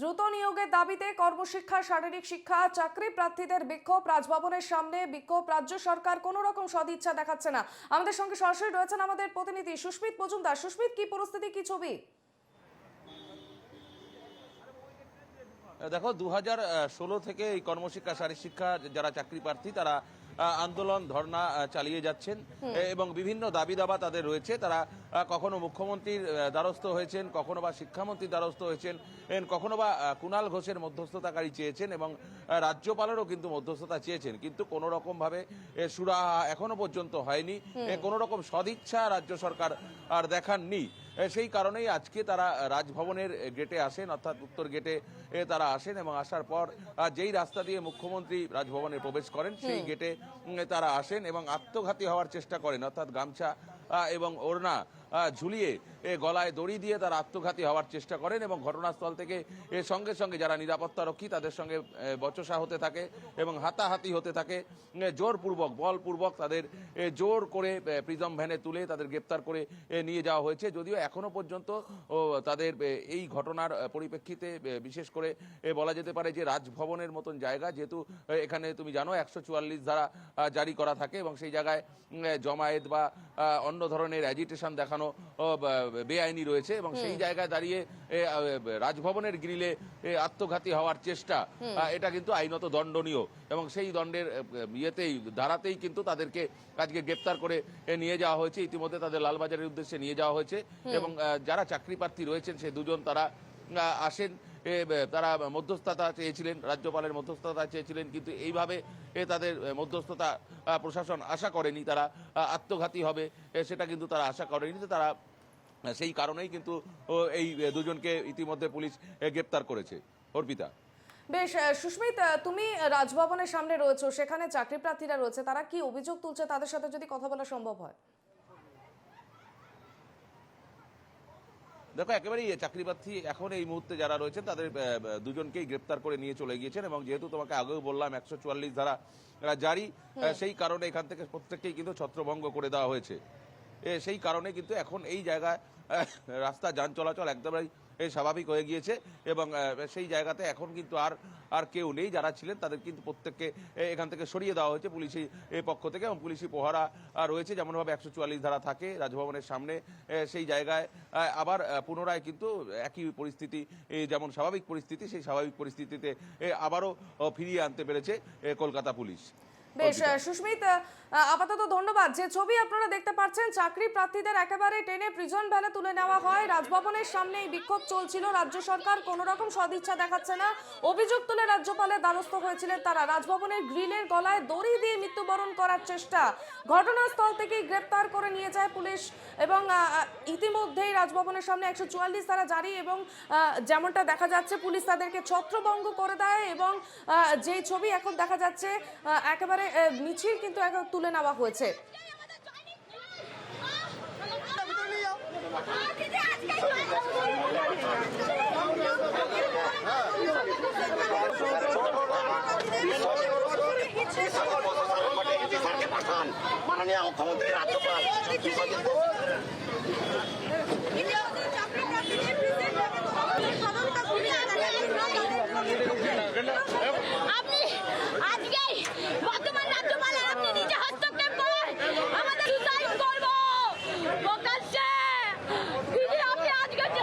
দ্রুত নিয়োগের দাবিতে কর্মশিক্ষা, শারীরিক শিক্ষা, চাকরি প্রার্থীদের বিক্ষোভ। রাজভবনের সামনে বিক্ষোভ। রাজ্য সরকার কোনো রকম সদিচ্ছা দেখাচ্ছে না। আমাদের সঙ্গে সরাসরি রয়েছেন আমাদের প্রতিনিধি সুস্মিত মজুমদার। সুস্মিত, কি পরিস্থিতি, কি ছবি? দেখো, দু হাজার ষোলো থেকে এই কর্মশিক্ষা, শারীরিক শিক্ষা, যারা চাকরি প্রার্থী, তারা আন্দোলন ধর্ণা চালিয়ে যাচ্ছেন। এবং বিভিন্ন দাবি দাবা তাদের রয়েছে। তারা কখনো মুখ্যমন্ত্রীর দ্বারস্থ হয়েছেন কখনো বা শিক্ষামন্ত্রীর দ্বারস্থ হয়েছেন কখনো বা কুণাল ঘোষের মধ্যস্থতাকারী চেয়েছেন এবং রাজ্যপালেরও কিন্তু মধ্যস্থতা চেয়েছেন। কিন্তু কোনো রকম ভাবে সুরাহা এখনও পর্যন্ত হয়নি। কোনো রকম সদিচ্ছা রাজ্য সরকার আর দেখাননি। সেই কারণেই আজকে তারা রাজভবনের গেটে আসেন অর্থাৎ উত্তর গেটে তারা আসেন এবং আসার পর যেই রাস্তা দিয়ে মুখ্যমন্ত্রী রাজভবনে প্রবেশ করেন সেই গেটে তারা আসেন এবং আত্মঘাতী হওয়ার চেষ্টা করেন অর্থাৎ গামছা এবং ওড়না ঝুলিয়ে এ গলায় দড়ি দিয়ে তারা আত্মঘাতী হওয়ার চেষ্টা করেন এবং ঘটনাস্থল থেকে সঙ্গে সঙ্গে যারা নিরাপত্তারক্ষী, তাদের সঙ্গে বচসা হতে থাকে এবং হাতাহাতি হতে থাকে। জোরপূর্বক, বলপূর্বক তাদের জোর করে প্রিজম ভ্যানে তুলে তাদের গ্রেপ্তার করে নিয়ে যাওয়া হয়েছে। যদিও এখনও পর্যন্ত তাদের এই ঘটনার পরিপ্রেক্ষিতে বিশেষ করে বলা যেতে পারে যে রাজভবনের মতন জায়গা, যেহেতু এখানে তুমি জানো একশো চুয়াল্লিশ ধারা জারি করা থাকে এবং সেই জায়গায় জমায়েত বা অন্য ধরনের অ্যাজিটেশন দেখানো ও, বেআইনি রয়েছে এবং সেই জায়গায় দাঁড়িয়ে রাজভবনের গ্রিলে আত্মঘাতী হওয়ার চেষ্টা এটা কিন্তু আইনত দণ্ডনীয় এবং সেই দণ্ডের ইয়েতেই ধারাতেই কিন্তু তাদেরকে আজকে গ্রেপ্তার করে নিয়ে যাওয়া হয়েছে। ইতিমধ্যে তাদের লালবাজারের উদ্দেশ্যে নিয়ে যাওয়া হয়েছে এবং যারা চাকরি প্রার্থী রয়েছেন সেই দুজন তারা আসেন তারা মধ্যস্থতা চেয়েছিলেন, রাজ্যপালের মধ্যস্থতা চেয়েছিলেন, কিন্তু এইভাবে তাদের মধ্যস্থতা প্রশাসন আশা করেনি, তারা আত্মঘাতী হবে সেটা কিন্তু তারা আশা করেনি তারা সেই কারণেই কিন্তু এই দুজনকে ইতিমধ্যে পুলিশ গ্রেপ্তার করেছে। অর্পিতা। বেশ সুস্মিত তুমি রাজভবনের সামনে রয়েছো, সেখানে চাকরি প্রার্থীরা রয়েছে, তারা কি অভিযোগ তুলছে, তাদের সাথে যদি কথা বলা সম্ভব হয়? দেখো একেবারেই চাকরি প্রার্থী এখন এই মুহূর্তে যারা রয়েছেন তাদের দুজনকেই গ্রেপ্তার করে নিয়ে চলে গিয়েছেন এবং যেহেতু তোমাকে আগেও বললাম একশো চুয়াল্লিশ ধারা জারি সেই কারণে এখান থেকে প্রত্যেককেই কিন্তু ছত্রভঙ্গ করে দেওয়া হয়েছে। সেই কারণে কিন্তু এখন এই জায়গায় রাস্তা যান চলাচল একদমই স্বাভাবিক হয়ে গিয়েছে এবং সেই জায়গাতে এখন কিন্তু আর আর কেউ নেই। যারা ছিলেন তাদের কিন্তু প্রত্যেককে এখান থেকে সরিয়ে দেওয়া হয়েছে পুলিশি পক্ষ থেকে এবং পুলিশি পহরা রয়েছে। যেমনভাবে একশো চুয়াল্লিশ ধারা থাকে রাজভবনের সামনে সেই জায়গায় আবার পুনরায় কিন্তু একই পরিস্থিতি যেমন স্বাভাবিক পরিস্থিতি, সেই স্বাভাবিক পরিস্থিতিতে আবারও ফিরিয়ে আনতে পেরেছে কলকাতা পুলিশ। বেশ সুস্মিত আপাতত ধন্যবাদ। যে ছবি আপনারা দেখতে পাচ্ছেন চাকরি প্রার্থীদের একেবারে টেনে প্রিজন ভ্যানে তুলে নেওয়া হয়। রাজভবনের সামনে এই বিক্ষোভ চলছিল। রাজ্য সরকার কোনো রকম সদিচ্ছা দেখাচ্ছে না। অভিযোগ তুলে রাজ্যপালের দ্বারস্থ হয়েছিলেন তারা। রাজভবনের গ্রিলের গলায় দড়ি দিয়ে মৃত্যুবরণ করার চেষ্টা। ঘটনাস্থল থেকেই গ্রেপ্তার করে নিয়ে যায় পুলিশ এবং ইতিমধ্যেই রাজভবনের সামনে একশো চুয়াল্লিশ তারা জারি এবং যেমনটা দেখা যাচ্ছে পুলিশ তাদেরকে ছত্রভঙ্গ করে দেয় এবং যেই ছবি এখন দেখা যাচ্ছে একেবারে মিছিল কিন্তু এখন তুলে নেওয়া হয়েছে। মাননীয় মুখ্যমন্ত্রী রাজ্যপাল ঠিক আছে।